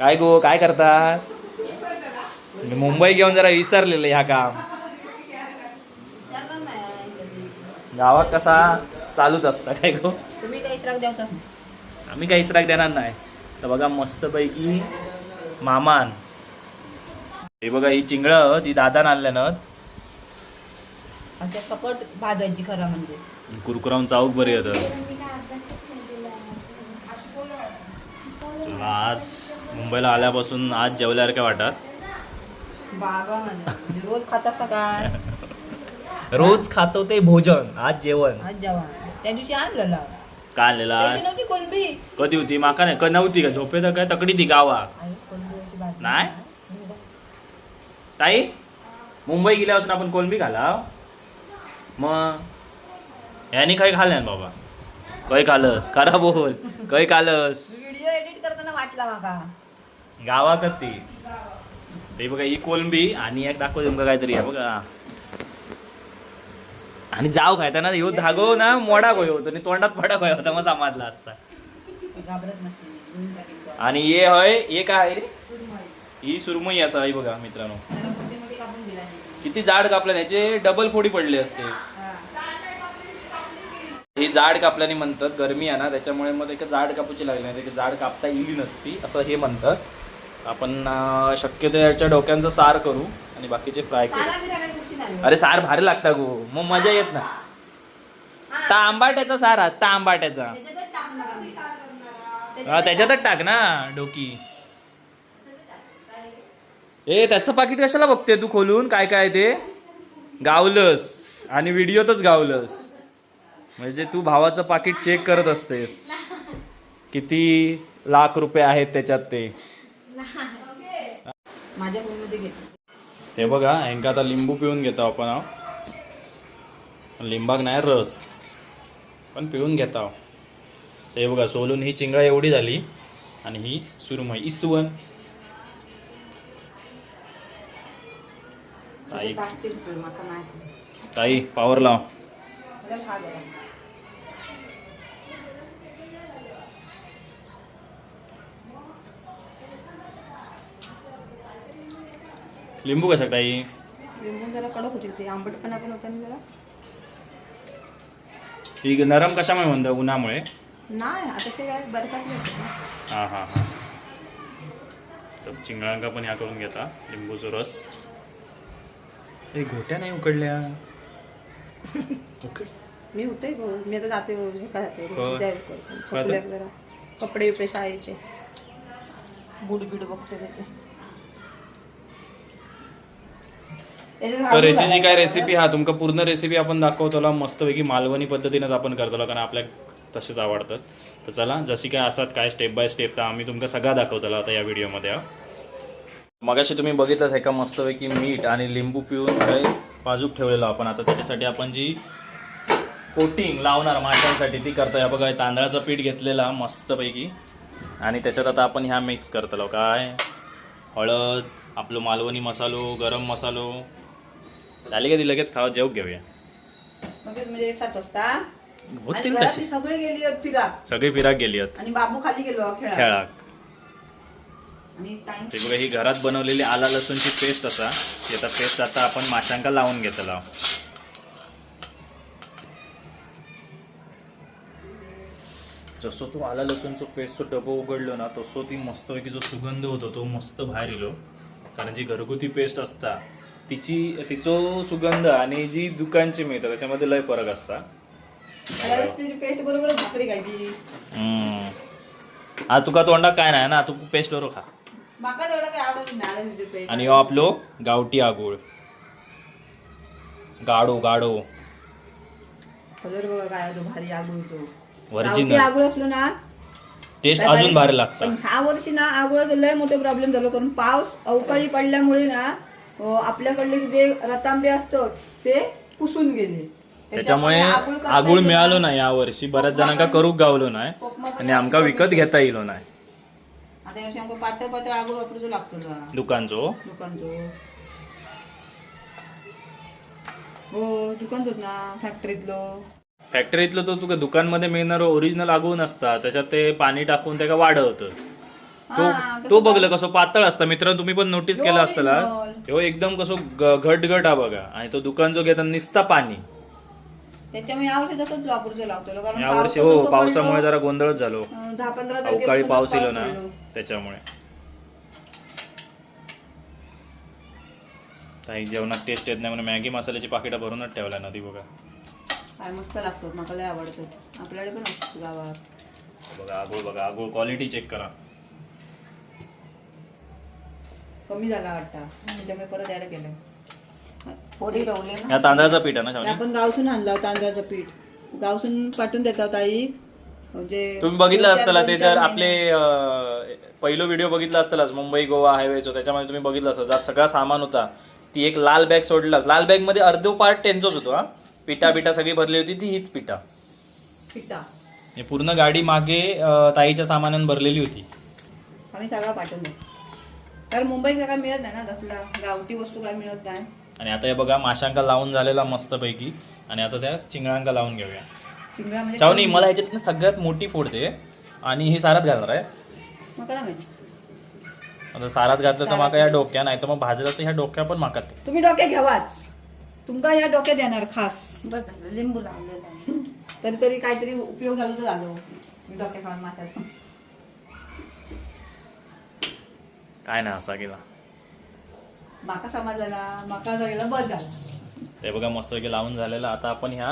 काय गो काय करतास? मुंबई घेऊन जरा विसरलेलं ह्या काम. गावात कसा? चालूच असतं काय गो? तुम्ही काही श्राग द्यावचाच आम्ही काही इसराक देणार नाही. तर बघा मस्तपैकी मामान. हे बघा ही चिंगळं ती दादान आणल्यानं अशा सकट भाजायची खरं म्हणजे. कुरकुरावून चाऊक बरी होतं. चला, आज मुंबईला आल्यापासून आज जेवल्यासारखं वाटत? बाबा रोज खात असता काय? रोज खातो ते भोजन आज जेवण. आज जेवण. त्या दिवशी आणलेला. का आणलेला कोलबी. कधी होती? माका नाही क नव्हती का झोपेत काय तकडी ती गावा. नाही? ताई मुंबई गेल्यापासून आपण कोलंबी खाला मग? यांनी काही खाल्लं बाबा. काही खालस खरा बोल. काही खालस. व्हिडिओ एडिट करताना वाटला माका. गावाकत. ती ते बघा ही कोलंबी आणि एक दाखव तुमका काहीतरी. आहे बघा. आणि जाव खायता ना ह्यो धागो ना मोडा गोय होतो. आणि तोंडात पडा गोय होता मग समाजला असता. आणि हे होय हे काय रे. ही सुरमई असा ही बघा मित्रांनो. किती जाड कापल्या याचे डबल फोडी पडले असते. हा. जाड कापल्याने म्हणतात गरमी आहे ना त्याच्यामुळे मग एक जाड कापूची लागली नाही जाड कापता येईल नसती असं हे म्हणतात. आपण शक्यतो याच्या डोक्यांचं सार करू आणि बाकीचे फ्राय करू. अरे सार भारी लागता गो. मग मजा येत ना. हा. ता आंबाट्याचा सार हा ता आंबाट्याचा. त्याच्यातच टाकणार आम्ही. हा त्याच्यातच टाक ना डोकी. ए त्याचं पाकिट कशाला बघते तू खोलून? काय काय ते? गावलंस. आणि व्हिडिओतच गावलंस. म्हणजे तू भावाचं पाकिट चेक करत असतेस. किती लाख रुपये आहेत त्याच्यात ते. माझ्या फोनमध्ये घेतली ते बघा हेंका आता लिंबू पिऊन घेतो आपण हा. लिंबाक नाही रस. पण पिऊन घेता ते बघा सोलून ही चिंगळा एवढी झाली आणि ही सुरमई इसवण. ताई. माका नाही ताई पावर लाव मला खा जरा. लिंबू कसा ताई? लिंबू जरा कडक होती ते आंबटपणा पण होता ना जरा. ती नरम कशामुळे म्हणतं उन्हामुळे? नाही आता काय बर्फात नाही हां हां हां. तर चिंगळांका पण ह्या करून घेता लिंबूचा रस. ए घोट्या नाही उकडल्या? उकड. मी होते गो मी आता जाते गो, हे काय जाते. छकुल्याक जरा. कपडे बिपडे शाळेचे. बूट बीट बघते त्याचे. तर याची जी काय रेसिपी हा तुमका पूर्ण रेसिपी आपण दाखवतो मस्तपैकी मालवणी पद्धतीनंच आपण करतो कारण आपल्या तसेच आवडतात तर चला जशी काय असतात काय स्टेप बाय स्टेप तर आम्ही तुमका सगळा दाखवतो आता या व्हिडिओमध्ये. मगाशी तुम्ही बघितलंच एका मस्तपैकी मीठ आणि लिंबू पिऊन काय बाजूक ठेवलेलो आपण. आता त्याच्यासाठी आपण जी कोटिंग लावणार माशांसाठी ती करतोय. बघा तांदळाचं पीठ घेतलेला मस्तपैकी. आणि त्याच्यात आता आपण ह्या मिक्स करतलो. काय? हळद आपलं मालवणी मसालो गरम मसालो झाली का ती लगेच खावा जेव घेऊया. म्हणजे सात वाजता. आणि होतील घरातली तशी. सगळे गेली आहेत सगळी फिराक गेली आहेत. आणि बाबू खाली गेलो खेळा खेळाक. आणि टाइम ते बघा ही घरात बनवलेली आला लसूणची पेस्ट असा. ती आता पेस्ट आता आपण माशांका लावून घेतला. जसं तो आला लसूणचं पेस्टचं डबं उघडलो ना तसं ती मस्तपैकी जो सुगंध होतो तो मस्त बाहेर येलो. कारण जी घरगुती पेस्ट असता तिची तिचो सुगंध आणि जी दुकानची मिळतं त्याच्यामध्ये लय फरक असता. पेस्ट बरोबर भाकरी खायची. हम्म. हा तुका तोंडात काय नाही ना तू पेस्ट बरोबर खा. माका तेवढं काय आवडत नाही पेस्ट. आणि हो आपलो गावठी आगोळ. गाडो गाडो कलर बघा काय होतो भारी आगुळचो Original. आगुळ असलो ना टेस्ट अजून भारी- लागता. पण ह्या वर्षी ना आगुळाचा लय मोठे प्रॉब्लेम झालो कारण पाऊस अवकाळी पडल्यामुळे ना आपल्याकडले जे रतांबे असतात ते पुसून गेले. त्याच्यामुळे आगुळ मिळालो नाही या वर्षी बऱ्याच जणांका करूक गावलो नाही आणि आमका विकत घेता येलो नाही. आता यावर्षी आमका पातळ पातळ आगुळ वापरूचो लागतो ना दुकानचो? दुकानचो. हो दुकानचोच ना फॅक्टरीतलो. फॅक्टरीतलं तो तुका दुकानमध्ये मिळणारं ओरिजिनल आगुळ नसता. त्याच्यात ते पाणी टाकून त्याला वाढवतं तो तो बघलं कसं पातळ असतं. मित्रांनो तुम्ही पण नोटीस केलं असतं ना? original. हो एकदम कसं ग- घटघट हा बघा. आणि तो दुकान जो घेतात निसता पाणी. त्याच्यामुळे यावर्षी तसंच वापरूचं लावतो कारण यावर्षी पावसाचं हो पावसामुळे जरा गोंधळच झालो. दहा पंधरा अवकाळी पाऊस येलो ना. त्याच्यामुळे. काही जेवणात टेस्ट येत नाही म्हणून मॅगी मसाल्याची पाकिटं भरूनच ठेवल्या ना ती बघा. काय मस्त लागतात मला लय आवडतात. आपल्याकडे पण असतात गावात. बघा आगोळ बघा आगोळ क्वालिटी चेक करा. कमी झाला वाटतं. त्याच्यामुळे परत ऍड केलं. पोळी रवले ना. या तांदळाचा पीठ आहे ना? आपण गावसून आणला तांदळाचं पीठ. गावसून पाठवून देतात ताई. म्हणजे तुम्ही बघितलं दोन चार- असताना दोन ते चार जर महिने. आपले अं, पहिलं व्हिडिओ बघितला असतालाच मुंबई गोवा हायवेचो त्याच्यामध्ये तुम्ही बघितलं असतं ज्यात सगळा सामान होता. ती एक लाल बॅग सोडलाच लाल बॅगमध्ये अर्धो पार्ट त्यांचंच होतो हा. पिठा पिठा सगळी भरली होती ती हीच पिठा. पिठा. हे पूर्ण गाडी मागे अं, ताईच्या सामानानं भरलेली होती. आम्ही सगळा पाठवून देतो कारण मुंबईत काय मिळत नाही ना तसला. गावठी वस्तू काय मिळत नाही. आणि आता हे बघा माशांका लावून झालेला मस्तपैकी. आणि आता त्या चिंगळांका लावून घेऊया. चिंगळा म्हणजे चावणी मला याच्यात सगळ्यात मोठी फोडते आणि ही सारात घालणार आहे. मग काय माहिती? आता सारात घातलं तर माका या डोक्या नाही तर मग भाजलं तर ह्या डोक्या पण माका ते. तुम्ही डोक्यात घ्यावाच. तुमका ह्या डोक्यात येणार खास. बस झालं लिंबू लावलेला तरी तरी काहीतरी उपयोग झाला तर झालो. मी खाऊन माशाचा. काय नाही असा गेला. माका समजला माका गेला बस झाला. ते बघा मस्तपैकी लावून झालेलं. आता आपण ह्या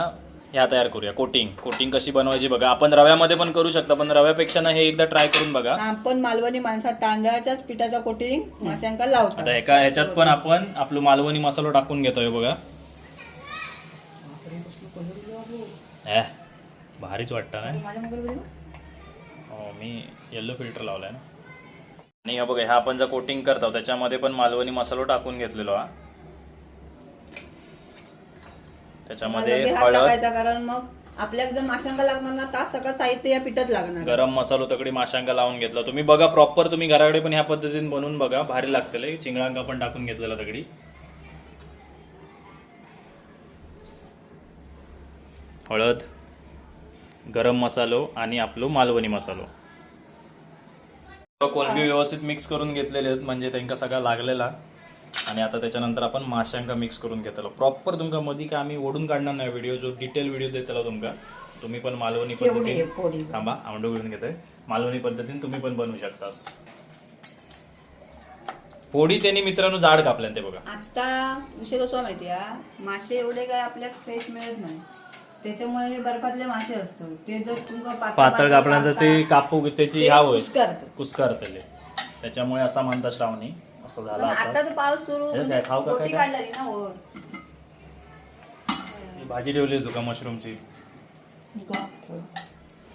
ह्या तयार करूया. कोटिंग. कोटिंग कशी बनवायची बघा. आपण रव्यामध्ये पण करू शकता पण रव्यापेक्षा ना हे एकदा ट्राय करून बघा. आपण मालवणी माणसात तांदळाच्याच पिठाचा कोटिंग माशांका लावतात. आता एका ह्याच्यात पण आपण आपलं मालवणी मसाला टाकून घेतोय बघा. भारीच वाटतं ना? माझ्या मी येल्लो फिल्टर लावलाय ना. आणि हा बघा ह्या आपण जर कोटिंग करतो त्याच्यामध्ये पण मालवणी मसालो टाकून घेतलेलो हा. त्याच्यामध्ये हळद. कारण मग आपल्याला जर माशांका लागणार ना तास सगळं साहित्य या पिठात लागणार. गरम मसालो तकडे माशांका लावून घेतला. तुम्ही बघा प्रॉपर तुम्ही घराकडे पण ह्या पद्धतीने बनवून बघा. भारी लागतले चिंगळांका पण टाकून घेतलेला तगडी. हळद गरम मसालो आणि आपलो मालवणी मसालो. कोलबी व्यवस्थित मिक्स करून घेतलेले आहेत म्हणजे त्यांका सगळा लागलेला. आणि आता त्याच्यानंतर आपण माशांका मिक्स करून घेतलो प्रॉपर तुमका मधी का आम्ही ओढून काढणार नाही व्हिडिओ जो डिटेल व्हिडिओ देतलो तुमका तुम्ही पण मालवणी पद्धतीने थांबा आंबडो घेऊन घेतोय मालवणी पद्धतीने तुम्ही पण बनवू शकतास. पोळी त्यांनी मित्रांनो जाड कापल्या ते बघा. आता विषय कसा माहिती मासे एवढे काय आपल्याला फ्रेश मिळत नाही. त्याच्यामुळे हे बर्फातले मासे असतात ते जर तुमका पातळ- पातळ कापल्यानंतर ते कापू त्याची ते हा होईल. कुस्करतं. कुस्कारतले. त्याच्यामुळे असा म्हणता श्रावणी असं झालं आता तर पाऊस सुरू हे काय, खाऊ का बोटी काय? काढलेली ना वर ही भाजी ठेवली होती का मशरूमची?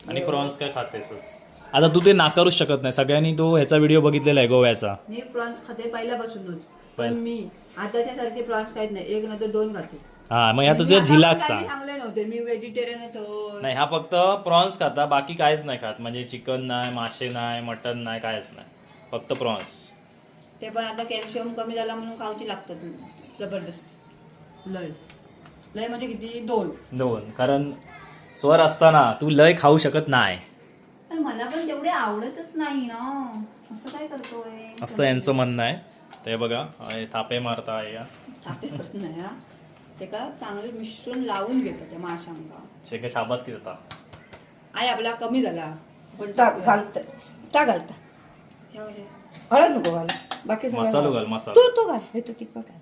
आणि प्रॉन्स काय खातेसच आता तू ते नाकारूच शकत नाही. सगळ्यांनी तो ह्याचा व्हिडिओ बघितलेला आहे गोव्याचा मी प्रॉन्स खाते पहिल्यापासूनच. पण मी आताच्या सारखे प्रॉन्स खात नाही. एक नंतर दोन खाते. हा मग ह्या तुझ्या आता झिलाक सांग चांगले नव्हते मी व्हेजिटेरियनच हो नाही हा फक्त प्रॉन्स खाता बाकी काहीच नाही खात. म्हणजे चिकन नाही मासे नाही मटन नाही काहीच नाही. फक्त प्रॉन्स ते पण आता कॅल्शियम कमी झाला म्हणून खाऊची लागतात. जबरदस्त. लय. लय म्हणजे किती? दोन. दोन. कारण स्वर असताना तू लय खाऊ शकत नाही. पण मला पण तेवढे आवडतच नाही ना. असं काय करतोय? असं यांचं म्हणणं आहे. ते बघा हे थापे मारता या. आपले करत नाही हा. ते का चांगले मिश्रण लावून घेतात त्या माशांका शेके शाबास की देता. आई आपला कमी झाला. पण टाक घालत. टाक घालता. हळद नको घाला. बाकी सगळं मसालो घाल. घाल मसालो. तू तू घाल. हे तू तिखट आहे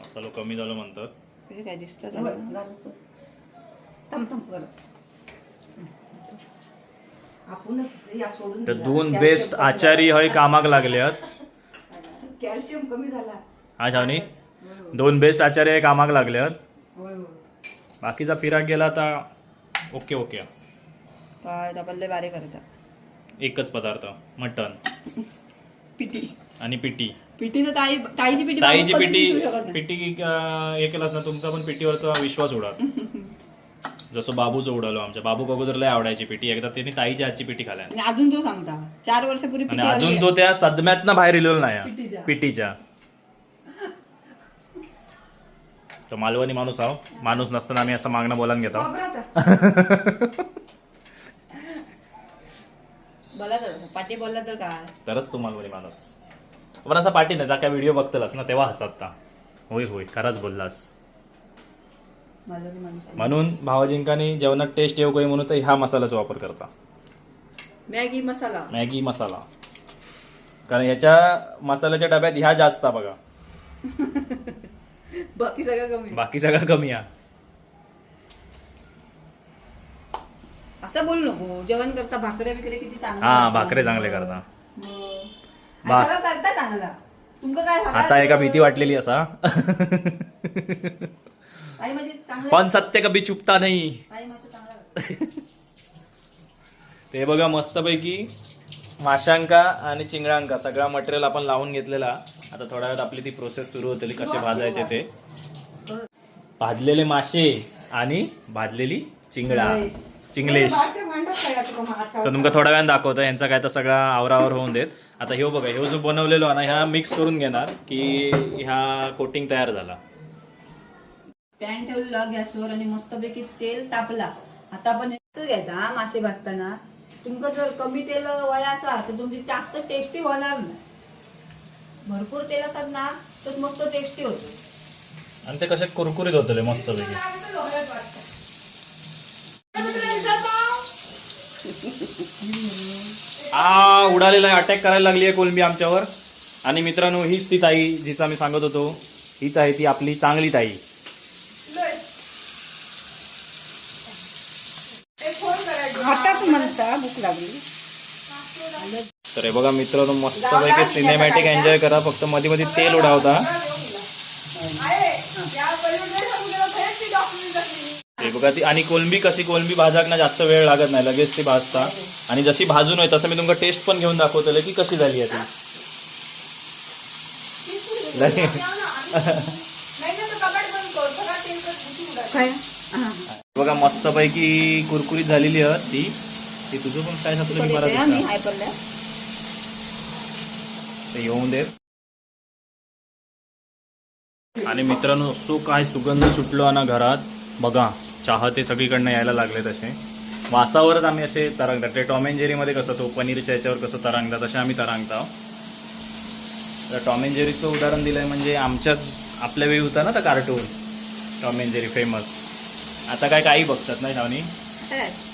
मसालो कमी झालं म्हणतात. हे काय दिसतं घाल. थांब थांब करत आपण या सोडून तर दिला. दोन बेस्ट आचारी हय कामाक लागल्यात. कॅल्शियम कमी झाला. हा छावनी दोन बेस्ट आचार्य हे कामाक होय बाकीचा फिराक गेला तर ओके ओके बारे करतात एकच पदार्थ मटन पिटी. आणि पिटी. पिटी तर ताई ताईची पिटी ताईची पिटी. पिटी हे केलात ना तुमचा पण पिटीवरचा विश्वास उडाल. जसं बाबूचं उडालो आमच्या. बाबू अगोदर लय आवडायची पिटी. एकदा त्यांनी ताईची आजची पिटी खाल्या अजून तो सांगता चार वर्षापूर्वी अजून तो त्या सदम्यातनं बाहेर इलेलो नाही. पिटीच्या. तो मालवणी माणूस आहो. माणूस नसताना आम्ही असं मागणं बोलान घेतो. बोला तर पाठी बोलला तर काय? तरच तुम्हाला म्हणे माणूस. पण असा पाठी नाही काय व्हिडिओ बघतलास ना तेव्हा हसत होय होय खराच बोललास. माणूस आहे. म्हणून भावाजिंकाने जेवणात टेस्ट येऊ काही म्हणून तर ह्या मसाल्याचा वापर करता. मॅगी मसाला. मॅगी मसाला. कारण याच्या मसाल्याच्या डब्यात ह्या जास्त बघा. बाकी सगळं कमी बाकी सगळं कमी असं बोलू नको जेवण करता भाकऱ्या बिकऱ्या किती चांगल्या हा. भाकरे चांगले करता मग. बा- सगळं करता चांगला काय आता? एका भीती वाटलेली असा म्हणजे चांगलं पण सत्य कभी चुपता नाही काही म्हणजे चांगलं करता. ते बघा मस्तपैकी माशांका आणि चिंगळांका सगळा मटेरियल आपण लावून घेतलेला आता थोड्या वेळात आपली ती प्रोसेस सुरू होते कसे भाजायचे ते. भाजलेले मासे आणि भाजलेली चिंगळा चिंगलेश. तर तुमका थोड्या वेळाने दाखवतो यांचा काय तर सगळा आवरावर होऊन देत. आता ह्यो बघा ह्यो जो बनवलेलो ना ह्या मिक्स करून घेणार की ह्या कोटिंग तयार झाला. पॅन ठेवलं गॅसवर आणि मस्तपैकी तेल तापला. आता आपण घ्यायचं मासे भाजताना. तुमचं जर कमी तेल वळाचा तर तुमची जास्त टेस्टी होणार नाही. भरपूर तेल असतात ना तर मस्त टेस्टी होतो. आणि ते कसे कुरकुरीत होतले मस्तपैकी आ उडालेला आहे. अटॅक करायला लागली आहे कोलंबी आमच्यावर. आणि मित्रांनो हीच ती ताई जिचा मी सांगत होतो. हीच आहे ती आपली चांगली ताई हातात म्हणता भूक लागली तर हे बघा मित्रांनो मस्तपैकी सिनेमॅटिक एन्जॉय करा. फक्त मध्ये मध्ये तेल उडावता. हे बघा ती आणि कोलंबी कशी कोलंबी भाजाक ना जास्त वेळ लागत नाही लगेच ती भाजता. आणि जशी भाजून होय तसं मी तुमका टेस्ट पण घेऊन दाखवतले की कशी झाली आहे ती. बघा मस्तपैकी कुरकुरीत झालेली आहे ती. ती तुझं पण काय सांगतो मी मला मी हाय पडल्या ते येऊन देत. आणि मित्रांनो सो काय सुगंध सुटलो ना घरात. बघा चाहते सगळीकडनं यायला लागले तसे. वासावरच आम्ही असे तरंगतात. ते टॉम अँड जेरीमध्ये कसं तो पनीरच्या याच्यावर कसं तरंगतात तसे आम्ही तरंगतो तर टॉम अँड जेरीचं उदाहरण दिलंय म्हणजे आमच्याच आपल्या वेळी होता ना तर cartoon Tom and Jerry famous आता काय काही बघतात नाही धावणी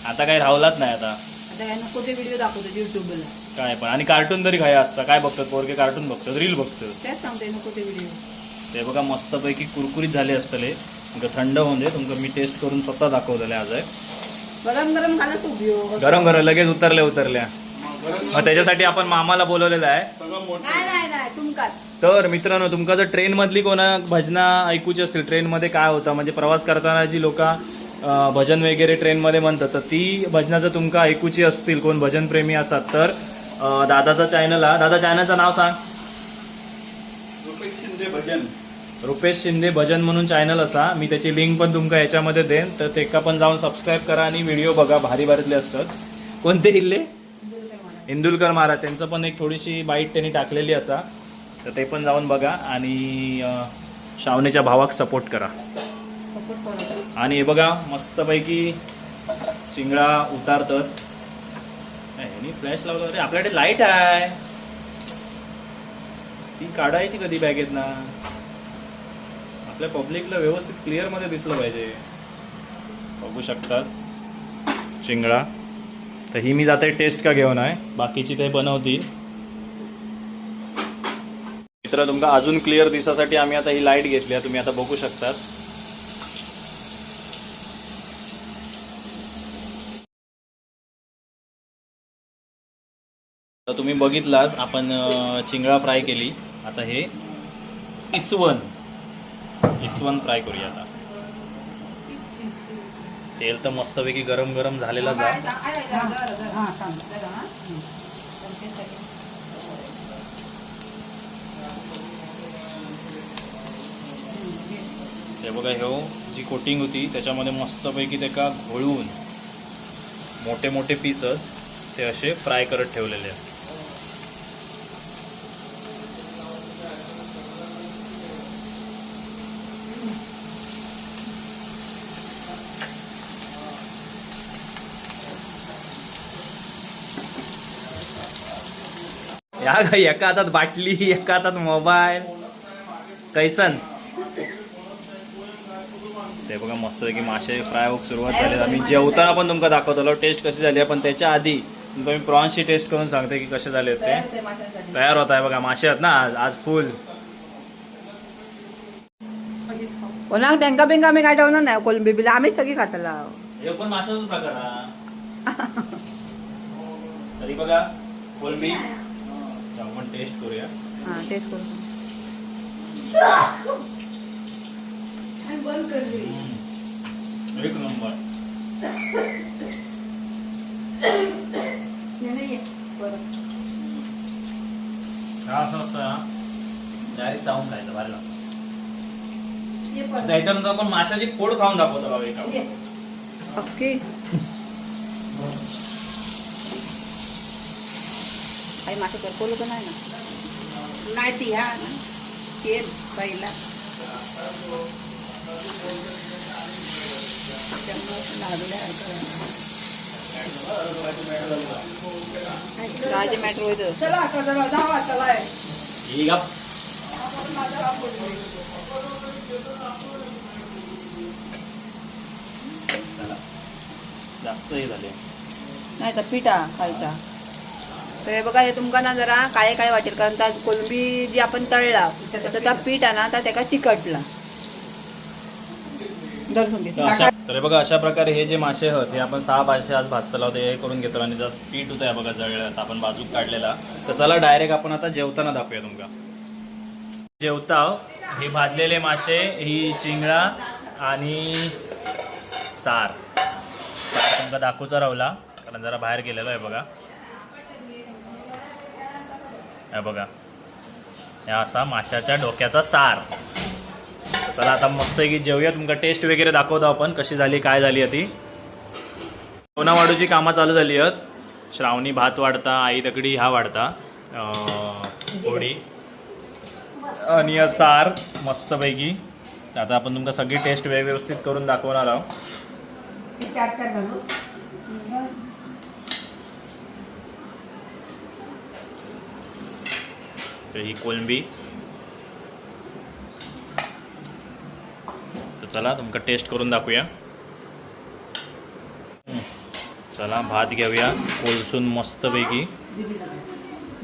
आता काही राहलाच नाही आता. काय ते व्हिडिओ दाखवतो युट्यूबला काय पण. आणि कार्टून तरी काय असतं काय बघतात पोरगे? कार्टून बघतात रील बघतात. तेच सांगते नको ते व्हिडिओ ते बघा मस्तपैकी कुरकुरीत झाले असतले. तुमका थंड होऊन दे. तुमका मी टेस्ट करून स्वतः दाखवलेले आज आहे गरम गरम घाला तू उपयोग गरम गरम लगेच उतरल्या उतरल्या. मग त्याच्यासाठी आपण मामाला बोलवलेलं आहे. नाही नाही नाही तुमकाच. तर मित्रांनो तुमका जर ट्रेन मधली कोणा भजना ऐकूची असतील ट्रेनमध्ये काय होतं? म्हणजे प्रवास करताना जी लोक भजन वगैरे ट्रेनमध्ये म्हणतात तर ती भजनाचं तुमका ऐकूची असतील कोण भजन प्रेमी असतात तर दादाचा चॅनल हा दादा चॅनलचं नाव सांग. रुपेश शिंदे भजन. म्हणून चॅनल असा. मी त्याची लिंक पण तुमका याच्यामध्ये देईन. तर ते का पण जाऊन सबस्क्राईब करा आणि व्हिडिओ बघा. भारी भारीतले असतात. कोणते इल्ले? इंदुलकर महाराज. त्यांचं पण एक थोडीशी बाईट त्यांनी टाकलेली असा. तर ते पण जाऊन बघा आणि अं, श्रावणीच्या भावाक सपोर्ट करा. सपोर्ट करा. आणि हे बघा मस्तपैकी चिंगळा उतारतात. नाही फ्लॅश लावला अरे आपल्याकडे लाइट आहे. ती काढायची कधी बॅगेत ना? आपल्या पब्लिकला व्यवस्थित क्लिअरमध्ये दिसलं पाहिजे. बघू शकतास चिंगळा. तर ही मी जाते टेस्ट का घेऊन आहे. बाकीची ते बनवतील. मित्र तुमका अजून क्लिअर दिसासाठी आम्ही आता ही लाइट घेतली आहे. तुम्ही आता बघू शकतास. तर तुम्ही बघितलास आपण चिंगळा फ्राय केली. आता हे इसवण. इसवण फ्राय करूया आता. तेल तर मस्तपैकी गरम गरम झालेला जा. ते बघा ह्यो हो, जी कोटिंग होती त्याच्यामध्ये मस्तपैकी ते का घोळून मोठे मोठे पीसच ते असे फ्राय करत ठेवलेले आहेत. या ग एका हातात बाटली एका हातात मोबाईल. कैसन? ते बघा मस्त की मासे फ्राय होऊक सुरुवात झाली. आम्ही जेवताना पण तुमका दाखवतो टेस्ट कशी झाली आहे, पण त्याच्या आधी तुमका मी प्रॉन्सची टेस्ट करून सांगते की कसे झाले ते. तयार होते माशांसाठी. तयार होत आहे बघा मासे आहेत ना आज आज फुल कोणाक त्यांका बिंका आम्ही काय ठेवणार नाही कोलंबी बिला. आम्हीच सगळी खाताला हे पण माशाचाच प्रकार तरी बघा कोलंबी. आपण टेस्ट करूया. हा तेच करू. एक नंबर. हा असं असतं डायरेक्ट जाऊन खायचं भारी लागतं त्याच्यानंतर आपण माशाची फोड खाऊन दाखवतो बाबा एका अक्की आई मासे करपवलं का नाही ना नाही ती हा ना तेल पहिला त्यामुळे लागल्या राजे मॅटर होतं चला आता जरा जावा चला ठीक आहे चला. जास्त हे झाले नाही तर पिठा खायचा तर हे बघा हे तुमका ना जरा काळे काळे वाटेल कारण त्या कोलंबी जी आपण तळला त्याचा त्या पीठ आहे ना तर त्याका चिकटला तर अशा बघा अशा प्रकारे हे जे मासे आहेत हे आपण सहा मासे आज भाजतला होते हे करून घेतो आणि जर पीठ होतं बघा जळलं आपण बाजूक काढलेला. तर चला डायरेक्ट आपण आता जेवताना दाखवूया तुमका. जेवता हे भाजलेले मासे ही चिंगळा आणि सार. सार तुमका दाखवचा रावला कारण जरा बाहेर गेलेलो आहे बघा. हे बघा. ह्या असा माशाच्या डोक्याचा सार. चला आता मस्त की जेवूया. तुमका टेस्ट वगैरे दाखवतो आपण कशी झाली काय झाली ती वाढूची कामं चालू झाली आहेत. श्रावणी भात वाढता आई तकडी हा वाढता. अं, पोळी. आणि या सार मस्तपैकी. आता आपण तुमका सगळी टेस्ट व्यवस्थित करून दाखवणार आहोत चार चार घालू तर ही कोलंबी. तर चला तुमका टेस्ट करून दाखवूया. चला भात घेऊया कोलसून मस्तपैकी.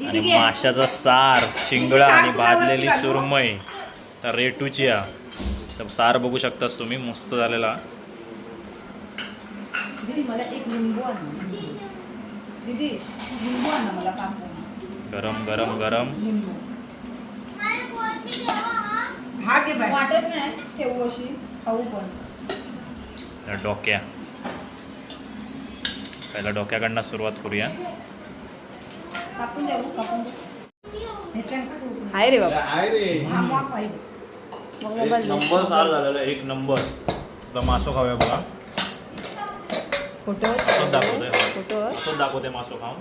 आणि माशाचा सार चिंगळा आणि भाजलेली सुरमई. तर रेटूची आ. तर सार बघू शकतास तुम्ही मस्त झालेला. गरम गरम गरम. हा घे वाटत नाही ठेवू अशी खाऊ पण. डोक्या. पहिला डोक्याकडनं सुरुवात करूया. कापून देऊ कापून ह्याच्यात आहे रे बाबा. हा मग पाहिजे नंबर सार झालेला एक नंबर. मासो खाऊया बघा. फोटो असंच हो. फोटो असंच दाखवते मासो खाऊन.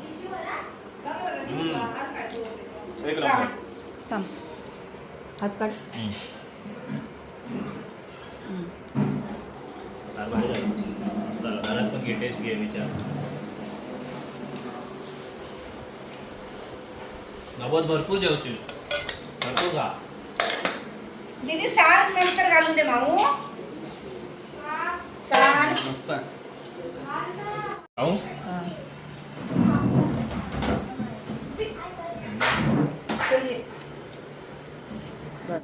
हम्म. एक नंबर. थांब. हात काढ. मस्त. घरात पण घे टेस्ट घे विचार नव्वद भरपूर जेवशील भरपूर खा दीदी सार नंतर घालून दे माऊ? सार खाऊ